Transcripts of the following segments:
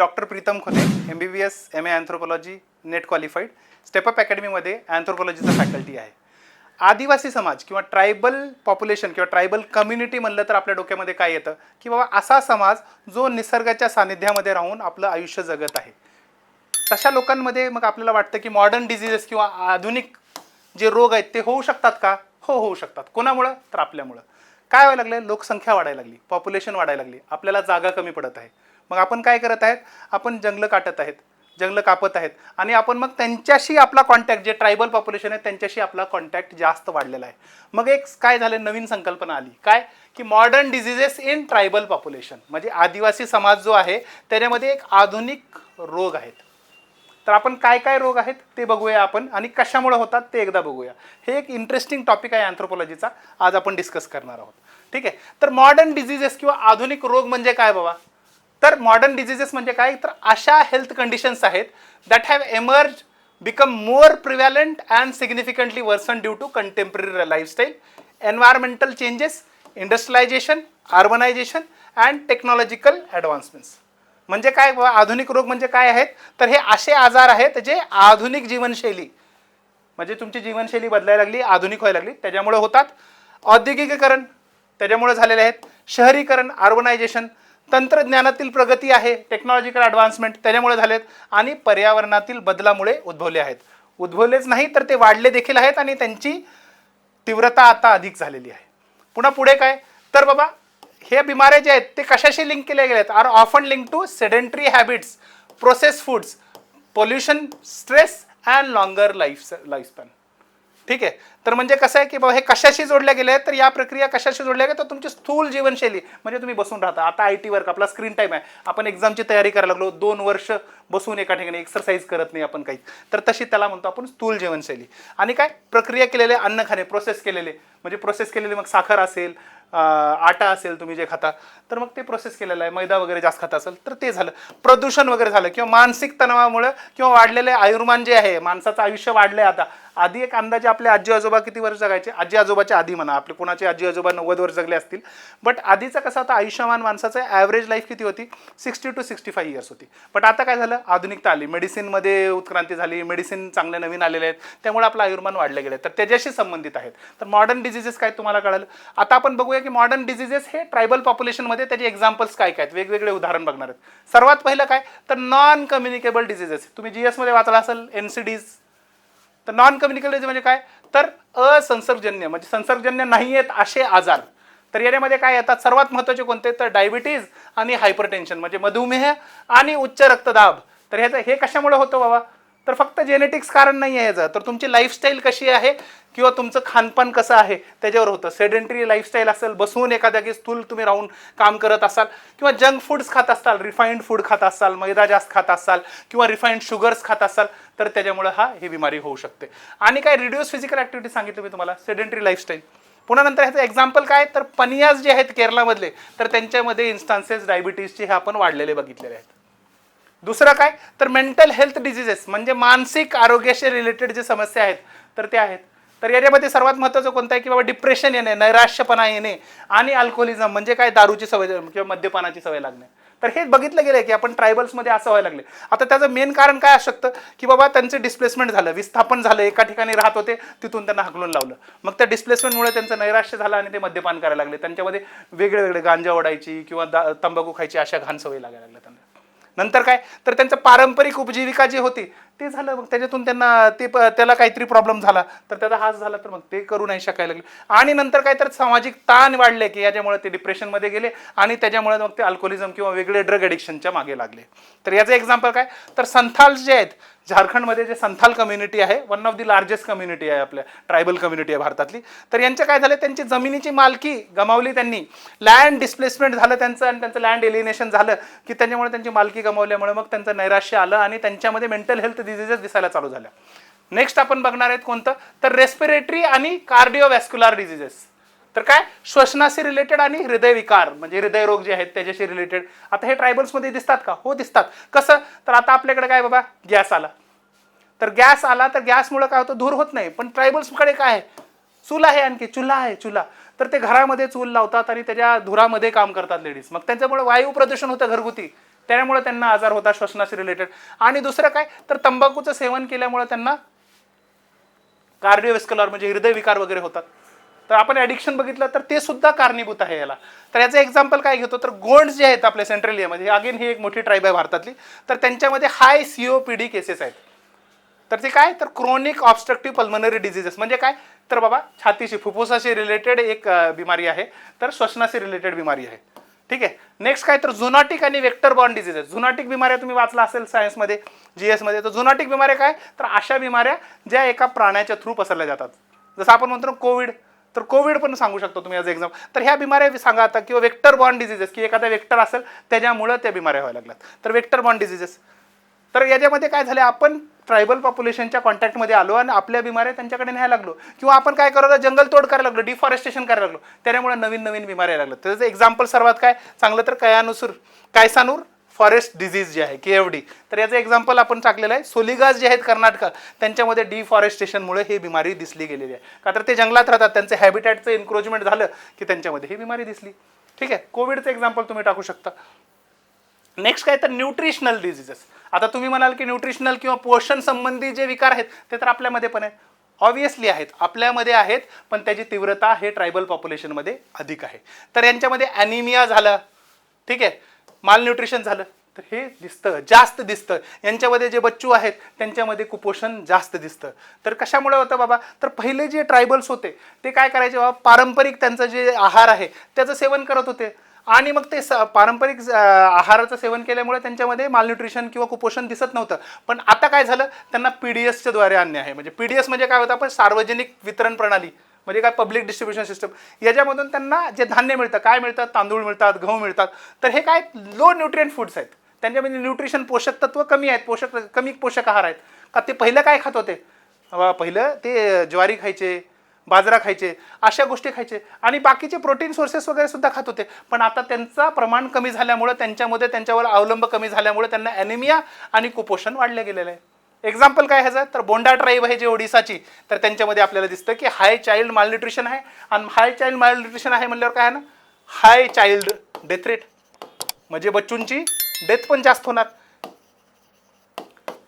Doctor Pritam Khole M B B S M A anthropology NET qualified step up अकॅडमीमध्ये अँथ्रोपॉलॉजीचा faculty आहे. आदिवासी समाज किंवा ट्रायबल पॉप्युलेशन किंवा ट्रायबल कम्युनिटी म्हणलं तर आपल्या डोक्यामध्ये काय येतं? की बाबा असा समाज जो निसर्गाच्या सानिध्यामध्ये राहून आपलं आयुष्य जगत आहे. तशा लोकांमध्ये मग आपल्याला वाटतं की मॉडर्न डिझिजेस किंवा आधुनिक जे रोग आहेत ते होऊ शकतात का? हो होऊ शकतात. कोणामुळं? तर आपल्यामुळं. काय व्हायला लागलं लोकसंख्या वाढायला लागली. पॉप्युलेशन वाढायला लागली. आपल्याला जागा कमी पडत आहे. मग आपण काय करत आहेत? आपण जंगलं काटत आहेत जंगलं कापत आहेत आणि आपण मग त्यांच्याशी आपला कॉन्टॅक्ट जे ट्रायबल पॉप्युलेशन आहे त्यांच्याशी आपला कॉन्टॅक्ट जास्त वाढलेला आहे. मग एक काय झालं? नवीन संकल्पना आली. काय? की modern diseases in tribal population म्हणजे आदिवासी समाज जो आहे त्याच्यामध्ये एक आधुनिक रोग आहेत. तर आपण काय काय रोग आहेत ते बघूया आपण आणि कशामुळे होतात ते एकदा बघूया. हे एक इंटरेस्टिंग टॉपिक आहे अँथ्रोपॉलॉजीचा आज आपण डिस्कस करणार आहोत. ठीक आहे? तर मॉडर्न डिझिजेस किंवा आधुनिक रोग म्हणजे काय बाबा? तर मॉडर्न डिझिजेस म्हणजे काय? तर अशा हेल्थ कंडिशन्स आहेत that have emerge become more prevalent and significantly worsen due to contemporary lifestyle environmental changes industrialisation urbanisation and technological advancements म्हणजे काय? आधुनिक रोग म्हणजे काय आहेत? तर हे असे आजार आहेत जे आधुनिक जीवनशैली म्हणजे तुमची जीवनशैली बदलायला लागली आधुनिक व्हायला लागली त्याच्यामुळे होतात औद्योगिकीकरण त्याच्यामुळे झालेले आहेत शहरीकरण अर्बनायझेशन तंत्रज्ञानातील प्रगती आहे टेक्नॉलॉजिकल ॲडव्हान्समेंट त्याच्यामुळे झालेत आणि पर्यावरणातील बदलामुळे उद्भवले आहेत. उद्भवलेच नाही तर ते वाढले देखील आहेत आणि त्यांची तीव्रता आता अधिक झालेली आहे. पुन्हा पुढे काय? तर बाबा हे बिमाऱ्या जे आहेत ते कशाशी लिंक केले गेल्या आहेत? Are often link to sedentary habits process foods pollution stress and longer life lifespan ठीक आहे? तर म्हणजे कसं आहे की बाबा हे कशाशी जोडल्या गेले तर या प्रक्रिया कशाशी जोडल्या गेल्या? तर तुमची स्थूल जीवनशैली म्हणजे तुम्ही बसून राहता. आता आय टी वर्क आपला स्क्रीन टाईम आहे. आपण एक्झामची तयारी करायला लागलो. दोन वर्ष बसून एका ठिकाणी एक्सरसाइज करत नाही आपण काही तर तशी त्याला म्हणतो आपण स्थूल जीवनशैली. आणि काय? प्रक्रिया केलेले अन्न खाणे प्रोसेस केलेले. म्हणजे प्रोसेस केलेले मग साखर असेल आटा असेल तुम्ही जे खाता तर मग ते प्रोसेस केलेलं आहे. मैदा वगैरे जास्त खात असेल तर ते झालं. प्रदूषण वगैरे झालं किंवा मानसिक तणावामुळे किंवा वाढलेले आयुर्मान जे आहे माणसाचं आयुष्य वाढलंय आता. आधी एक अंदाजे आपले आजी आजोबा किती वर्ष जगायचे? आजी आजोबाच्या आधी म्हणा. आपले कोणाचे आजी आजोबा नव्वद वर्ष जगले असतील. बट आधीचं कसं आता आयुष्यमान माणसाचं ॲव्हरेज लाईफ किती होती? Sixty two sixty five years होती. बट आता काय झालं? आधुनिकता आली. मेडिसिनमध्ये उत्क्रांती झाली. मेडिसिन चांगले नवीन आलेले आहेत. त्यामुळे आपलं आयुर्मान वाढले गेले तर त्याच्याशी संबंधित आहेत. तर मॉडर्न डिझिजेस काय तुम्हाला कळालं? आता आपण बघूया की मॉडर्न डिझिजेस हे ट्रायबल पॉप्युलेशनमध्ये त्याचे एक्झाम्पल्स काय काय आहेत? वेगवेगळे उदाहरण बघणार आहेत. सर्वात पहिलं काय? तर नॉन कम्युनिकेबल डिझिजेस तुम्ही जी एसमध्ये वाचला असेल एन सी डीज तर नॉन कम्युनिकेबल डिझीज म्हणजे काय? तर असंसर्गजन्य म्हणजे संसर्गजन्य नाही आहेत असे आजार. तर याच्यामध्ये काय येतात? सर्वात महत्त्वाचे कोणते? तर डायबिटीज आणि हायपरटेन्शन म्हणजे मधुमेह आणि उच्च रक्तदाब. तर ह्याचं हे कशामुळे होतं बाबा? तर फक्त जेनेटिक्स कारण नाही आहे याचं. तर तुमची लाईफस्टाईल कशी आहे? किंवा तुमचं खानपान कसं आहे? त्याच्यावर होतं. सेडेंटरी लाईफस्टाईल असेल बसून एखाद्या की स्थूल तुम्ही राहून काम करत असाल किंवा जंक फूड्स खात असाल रिफाईंड फूड खात असाल मैदा जास्त खात असाल किंवा रिफाईंड शुगर्स खात असाल तर त्याच्यामुळे हा ही बिमारी होऊ शकते. आणि काय रिड्यूस फिजिकल ॲक्टिव्हिटी सांगितलं मी तुम्हाला? सेडेंटरी लाईफस्टाईल पुन्हा नंतर ह्याचं एक्झाम्पल काय? तर पनियाज जे आहेत केरळामधले तर त्यांच्यामध्ये इन्स्टान्सेस डायबिटीजचे हे आपण वाढलेले बघितलेले आहेत. दुसरं काय? तर मेंटल हेल्थ डिझिजेस म्हणजे मानसिक आरोग्याशी रिलेटेड जे समस्या आहेत तर ते आहेत. तर याच्यामध्ये सर्वात महत्त्वाचं कोणतं आहे की बाबा डिप्रेशन येणे नैराश्यपणा येणे आणि अल्कोहोलिझम म्हणजे काय? दारूची सवय किंवा मद्यपानाची सवय लागणे. तर हे बघितलं गेलं की आपण ट्रायबल्समध्ये असं व्हायला लागले. आता त्याचं मेन कारण काय असू शकतं? की बाबा त्यांचं डिस्प्लेसमेंट झालं. विस्थापन झालं. एका ठिकाणी राहत होते तिथून त्यांना हकलून लावलं. मग त्या डिस्प्लेसमेंटमुळे त्यांचं नैराश्य झालं आणि ते मद्यपान करायला लागले. त्यांच्यामध्ये वेगळे वेगळे गांजा ओढायची किंवा दा तंबाखू खायची अशा घाण सवय लागायला लागल्या त्यांना. नंतर काय? तर त्यांचं पारंपरिक उपजीविका जी होती ते झालं. मग त्याच्यातून त्यांना ते प- त्याला काहीतरी प्रॉब्लेम झाला. तर त्याचा हास झाला तर मग ते करू नाही शकायला लागले. आणि नंतर काय तर सामाजिक ताण वाढले की याच्यामुळे ते डिप्रेशनमध्ये गेले आणि त्याच्यामुळे मग ते अल्कोहोलिझम किंवा वेगळे ड्रग ॲडिक्शनच्या मागे लागले. तर याचं एक्झाम्पल काय? तर संथाल जे आहेत झारखंडमध्ये जे संथाल कम्युनिटी आहे one of the largest community आहे आपल्या ट्रायबल कम्युनिटी आहे भारतातली. तर यांचं काय झालं त्यांची जमिनीची मालकी गमावली त्यांनी. लँड डिस्प्लेसमेंट झालं त्यांचं आणि त्यांचं लँड एलिनेशन झालं की त्याच्यामुळे त्यांची मालकी गमावल्यामुळे मग त्यांचं नैराश्य आलं आणि त्यांच्यामध्ये मेंटल हेल्थ डिझिजेस दिसायला चालू झाल्या. नेक्स्ट आपण बघणार आहेत कोणतं? तर रेस्पिरेटरी आणि कार्डिओवॅस्क्युलर डिझिजेस तर काय? श्वसनाशी रिलेटेड आणि हृदयविकार म्हणजे हृदयरोग जे आहेत त्याच्याशी रिलेटेड आता हे ट्रायबल्समध्ये दिसतात का? हो दिसतात. कसं? तर आता आपल्याकडे काय बाबा? गॅस आला. तर गॅस आला तर गॅसमुळं काय होतं? धूर होत नाही. पण ट्रायबल्सकडे काय आहे? चूल आहे आणखी. चुल्हा आहे चुल्हा. तर ते घरामध्ये चूल लावतात आणि त्याच्या धुरामध्ये काम करतात लेडीज. मग त्यांच्यामुळे वायू प्रदूषण होतं घरगुती. त्यामुळे त्यांना आजार होता श्वसनाशी रिलेटेड आणि दुसरं काय? तर तंबाखूचं सेवन केल्यामुळे त्यांना कार्डिओवेस्क्युलर म्हणजे हृदयविकार वगैरे होतात. तर आपण ॲडिक्शन बघितलं तर ते सुद्धा कारणीभूत आहे याला. तर याचं एक्झाम्पल काय घेतो? तर गोंड्स जे आहेत आपल्या सेंट्रल एरियामध्ये अगेन ही एक मोठी ट्राईब आहे भारतातली. तर त्यांच्यामध्ये high CO P D cases आहेत. तर ते काय? तर क्रोनिक ऑब्स्ट्रक्टिव्ह पल्मनरी डिझिजेस म्हणजे काय? तर बाबा छातीशी फुफ्फुसाशी रिलेटेड एक बिमारी आहे. तर श्वसनाशी रिलेटेड बिमारी आहे. ठीक आहे? नेक्स्ट काय? तर झुनॉटिक आणि वेक्टर बॉर्न डिझिजेस झुनॉटिक बिमाऱ्या तुम्ही वाचला असेल सायन्समध्ये जी एसमध्ये तर झुनॉटिक बिमाऱ्या काय? तर अशा बिमाऱ्या ज्या एका प्राण्याच्या थ्रू पसरल्या जातात. जसं आपण म्हणतो ना कोविड. तर कोविड पण सांगू शकतो तुम्ही आज एक्झाम तर ह्या बिमाऱ्या सांगा आता किंवा वेक्टर बॉर्न डिझिजेस की एखादा वेक्टर असेल त्याच्यामुळं त्या बिमाऱ्या व्हायला लागल्यात. तर वेक्टर बॉर्न डिझिजेस तर याच्यामध्ये काय झालं? आपण ट्रायबल पॉप्युलेशनच्या कॉन्टॅक्टमध्ये आलो आणि आपल्या बिमाऱ्या त्यांच्याकडे न्यायला लागलो. किंवा आपण काय करायला जंगल तोड करायला लागलो डिफॉरेस्टेशन करायला लागलो. त्यामुळे नवीन नवीन बिमाऱ्या लागलं त्याचं एक्झाम्पल सर्वात काय? चांगलं तर कयानुसूर कायसानूर फॉरेस्ट डिझीज जे आहे के एफ डी तर याचं एक्झाम्पल आपण टाकलेलं आहे. सोलिगाज जे आहेत कर्नाटक त्यांच्यामध्ये डिफॉरेस्टेशनमुळे ही बिमारी दिसली गेलेली आहे. का तर ते जंगलात राहतात त्यांचं हॅबिटॅटचं एन्क्रोचमेंट झालं की त्यांच्यामध्ये ही बिमारी दिसली. ठीक आहे? कोविडचं एक्झाम्पल तुम्ही टाकू शकता. नेक्स्ट काय तर न्यूट्रिशनल डिझिजेस आता तुम्ही म्हणाल की न्यूट्रिशनल किंवा पोषण संबंधी जे विकार आहेत ते तर आपल्यामध्ये पण आहेत. ऑब्वियसली आहेत. आपल्यामध्ये आहेत पण त्याची तीव्रता हे ट्रायबल पॉप्युलेशनमध्ये अधिक आहे. तर यांच्यामध्ये ॲनिमिया झालं. ठीक आहे? माल न्यूट्रिशन झालं. तर हे दिसतं जास्त दिसतं. यांच्यामध्ये जे बच्चू आहेत त्यांच्यामध्ये कुपोषण जास्त दिसतं. तर कशामुळे होतं बाबा? तर पहिले जे ट्रायबल्स होते ते काय करायचे बाबा? पारंपरिक त्यांचं जे आहार आहे त्याचं सेवन करत होते. आणि मग ते स पारंपरिक ज- आहाराचं सेवन केल्यामुळे त्यांच्यामध्ये मालन्यूट्रिशन किंवा कुपोषण दिसत नव्हतं. पण आता काय झालं? त्यांना पी डी एसच्या द्वारे आणणे आहे. म्हणजे पी डी एस म्हणजे काय होतं? आपण सार्वजनिक वितरण प्रणाली म्हणजे काय पब्लिक डिस्ट्रीब्युशन सिस्टम याच्यामधून त्यांना जे धान्य मिळतं काय मिळतं? तांदूळ मिळतात गहू मिळतात. तर हे काय लो न्यूट्रियन फूड्स आहेत. त्यांच्यामध्ये न्यूट्रिशन पोषक तत्व कमी आहेत. पोषक कमी पोषक आहार आहेत. का ते पहिलं काय खात होते? पहिलं ते ज्वारी खायचे बाजरा खायचे अशा गोष्टी खायचे. आणि बाकीचे प्रोटीन सोर्सेस वगैरे सुद्धा खात होते. पण आता त्यांचं प्रमाण कमी झाल्यामुळं त्यांच्यामध्ये त्यांच्यावर अवलंब कमी झाल्यामुळे त्यांना ॲनिमिया आणि कुपोषण वाढलं गेलेलं. आहे एक्झाम्पल काय ह्याचं? तर बोंडा ट्राईब आहे जे ओडिसाची तर त्यांच्यामध्ये आपल्याला दिसतं की हाय चाइल्ड मालन्यूट्रिशन आहे. आणि हाय चाइल्ड मालन्यूट्रिशन आहे म्हणल्यावर काय आहे ना? हाय चाइल्ड डेथ रेट म्हणजे बच्चूंची डेथ पण जास्त होणार.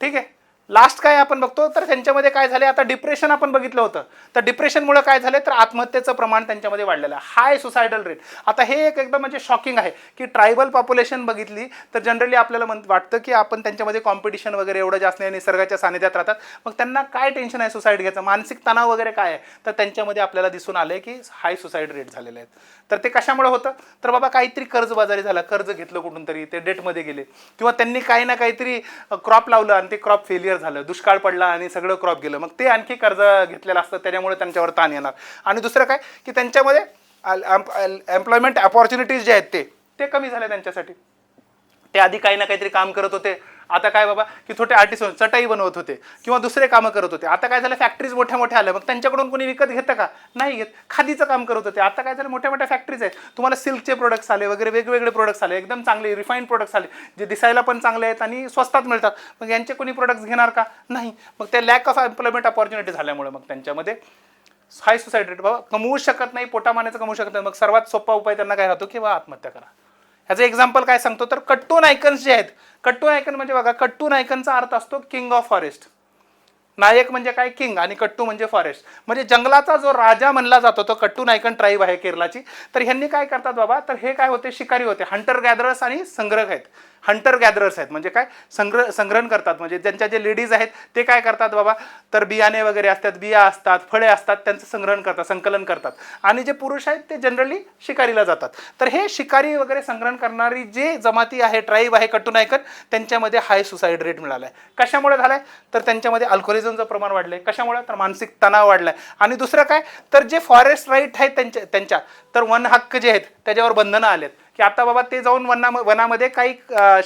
ठीक आहे? लास्ट काय आपण बघतो तर त्यांच्यामध्ये काय झाले आता डिप्रेशन आपण बघितलं होतं. तर डिप्रेशनमुळे काय झाले तर आत्महत्येचं प्रमाण त्यांच्यामध्ये वाढलेलं आहे. हाय सुसायडल रेट आता हे एक एकदम म्हणजे शॉकिंग आहे की ट्रायबल पॉप्युलेशन बघितली तर जनरली आपल्याला म्हण वाटतं की आपण त्यांच्यामध्ये कॉम्पिटिशन वगैरे एवढं जास्त नाही निसर्गाच्या सानिध्यात राहतात. मग त्यांना काय टेन्शन आहे सुसाईड घ्यायचं? मानसिक तणाव वगैरे काय आहे? तर त्यांच्यामध्ये आपल्याला दिसून आलं की हाय सुसाईड रेट झालेले आहेत. तर ते कशामुळे होतं? तर बाबा काहीतरी कर्जबाजारी झाला. कर्ज घेतलं कुठून तरी ते डेटमध्ये गेले. किंवा त्यांनी काही ना काहीतरी क्रॉप लावलं आणि ते क्रॉप फेलियर झालं. दुष्काळ पडला आणि सगळं क्रॉप गेलं. मग ते आणखी कर्ज घेतलेलं असतं त्याच्यामुळे त्यांच्यावर ताण येणार. आणि दुसरं काय? की त्यांच्यामध्ये एम्प्लॉयमेंट अपॉर्च्युनिटीज जे आहेत ते ते कमी झाले त्यांच्यासाठी. ते आधी काही ना काहीतरी काम करत होते. आता काय बाबा की छोटे आर्टिस्ट चटाई बनवत होते किंवा दुसरे कामं करत होते. आता काय झालं फॅक्टरीज मोठ्या मोठ्या आल्या. मग त्यांच्याकडून कोणी विकत घेतं का? नाही घेत. खादीचं काम करत होते. आता काय झालं मोठ्या मोठ्या फॅक्टरीज आहेत. तुम्हाला सिल्कचे प्रोडक्ट्स आले वगैरे वेगवेगळे प्रोडक्ट्स आले. एकदम चांगले रिफाईंड प्रोडक्ट्स आले जे दिसायला पण चांगले आहेत आणि स्वस्तात मिळतात. मग यांचे कोणी प्रोडक्ट्स घेणार का? नाही. मग ते लॅक ऑफ एम्प्लॉयमेंट अपॉर्च्युनिटी झाल्यामुळे मग त्यांच्यामध्ये हाय सुसाईड रेट बाबा कमवू शकत नाही पोटामानेचं कमवू शकत नाही. मग सर्वात सोपा उपाय त्यांना काय होतो की बा आत्महत्या करा. ह्याचं एक्झाम्पल काय सांगतो? तर कट्टू नायकन्स जे आहेत कट्टून नायकन म्हणजे बघा कट्टून नायकनचा अर्थ असतो किंग ऑफ फॉरेस्ट नायक म्हणजे काय? किंग आणि कट्टू म्हणजे फॉरेस्ट म्हणजे जंगलाचा जो राजा म्हणला जातो तो कट्टू नायकन ट्राईब आहे केरलाची तर ह्यांनी काय करतात बाबा? तर हे काय होते? शिकारी होते. हंटर गॅदरर्स आणि संग्रह आहेत. हंटर गॅदरर्स आहेत. म्हणजे काय? संग्रह संग्रहण करतात. म्हणजे त्यांच्या जे लेडीज आहेत ते काय करतात बाबा? तर बियाणे वगैरे असतात बिया असतात फळे असतात त्यांचं संग्रहण करतात संकलन करतात. आणि जे पुरुष आहेत ते जनरली शिकारीला जातात. तर हे शिकारी वगैरे संग्रहण करणारी जे जमाती आहे ट्राईब आहे कटुनायकन त्यांच्यामध्ये हाय सुसाईड रेट मिळाला आहे कशामुळे झालाय? तर त्यांच्यामध्ये अल्कोहोलिझमचं प्रमाण वाढलंय. कशामुळे? तर मानसिक तणाव वाढलाय. आणि दुसरं काय? तर जे फॉरेस्ट राईट आहेत त्यांच्या त्यांच्या तर वन हक्क जे आहेत त्याच्यावर बंधनं आलेत. की आता बाबा ते जाऊन वना वनामध्ये काही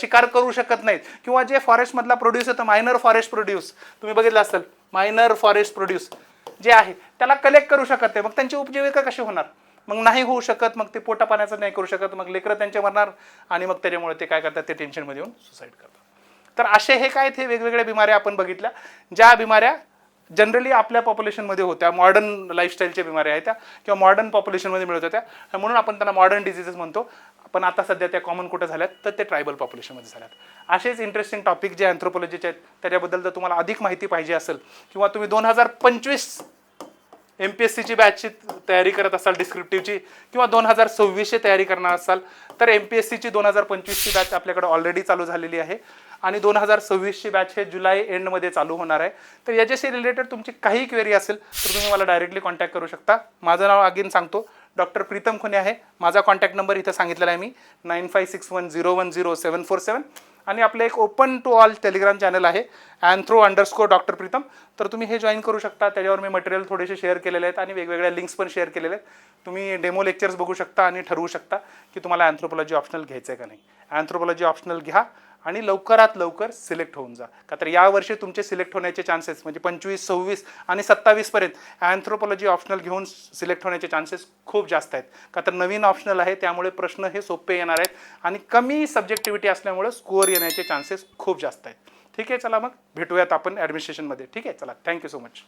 शिकार करू शकत नाहीत. किंवा जे फॉरेस्टमधला प्रोड्यूस होतं मायनर फॉरेस्ट प्रोड्यूस तुम्ही बघितलं असेल मायनर फॉरेस्ट प्रोड्यूस जे आहे त्याला कलेक्ट करू शकत नाही. मग त्यांची उपजीविका कशी होणार? मग नाही होऊ शकत मग ते पोटा पाण्याचं नाही करू शकत मग लेकरं त्यांचे मरणार आणि मग त्याच्यामुळे ते काय करतात? ते टेन्शनमध्ये येऊन सुसाईड करतात. तर असे हे काय ते वेगवेगळ्या बिमाऱ्या आपण बघितल्या ज्या बिमाऱ्या जनरली आपल्या पॉप्युलेशनमध्ये होत्या. मॉडर्न लाईफस्टाईलच्या बिमाऱ्या आहेत त्या किंवा मॉडर्न पॉप्युलेशनमध्ये मिळत होत्या. म्हणून आपण त्यांना मॉडर्न डिझिजेस म्हणतो. पण आता सध्या त्या कॉमन कुठं झाल्यात? तर ते ट्रायबल पॉप्युलेशनमध्ये झाल्यात. असेच इंटरेस्टिंग टॉपिक जे अँथ्रोपॉलॉजीचे आहेत त्याच्याबद्दल जर तुम्हाला अधिक माहिती पाहिजे असेल किंवा तुम्ही दोन हजार पंचवीस एम पी एस सीची बॅचची तयारी करत असाल डिस्क्रिप्टिव्हची किंवा दोन हजार सव्वीसची तयारी करणार असाल तर एम पी एस सीची दोन हजार पंचवीसची बॅच आपल्याकडे ऑलरेडी चालू झालेली आहे. आणि दोन हजार सव्वीसची बॅच हे जुलै एंडमध्ये चालू होणार आहे. तर याच्याशी रिलेटेड तुमची काही क्वेरी असेल तर तुम्ही मला डायरेक्टली कॉन्टॅक्ट करू शकता. माझं नाव अगेन सांगतो. डॉक्टर प्रीतम खुने आहे. माझा कॉन्टॅक्ट नंबर इथं सांगितलेला आहे मी. Nine five six one zero one zero seven four seven आणि आपलं एक open to all Telegram channel आहे. Anthro underscore doctor Pritam. तर तुम्ही हे जॉईन करू शकता. त्याच्यावर मी मटेरियल थोडेसे शेअर केलेले आहेत आणि वेगवेगळ्या लिंक्स पण शेअर केलेले आहेत. तुम्ही डेमो लेक्चर्स बघू शकता आणि ठरवू शकता की तुम्हाला अँथ्रोपॉलॉजी ऑप्शनल घ्यायचं आहे का नाही. अँथ्रोपॉलॉजी ऑप्शनल घ्या. आणि लवकरात लवकर सिलेक्ट होऊन जा. का तर यावर्षी तुमचे सिलेक्ट होण्याचे चान्सेस म्हणजे पंचवीस सव्वीस आणि सत्तावीसपर्यंत अँथ्रोपॉलॉजी ऑप्शनल घेऊन सिलेक्ट होण्याचे चान्सेस खूप जास्त आहेत. का तर नवीन ऑप्शनल आहे त्यामुळे प्रश्न हे सोपे येणार आहेत आणि कमी सब्जेक्टिव्हिटी असल्यामुळे स्कोअर येण्याचे चान्सेस खूप जास्त आहेत. ठीक आहे चला मग. भेटूयात आपण ॲडमिनिस्ट्रेशनमध्ये ठीक आहे चला. Thank you so much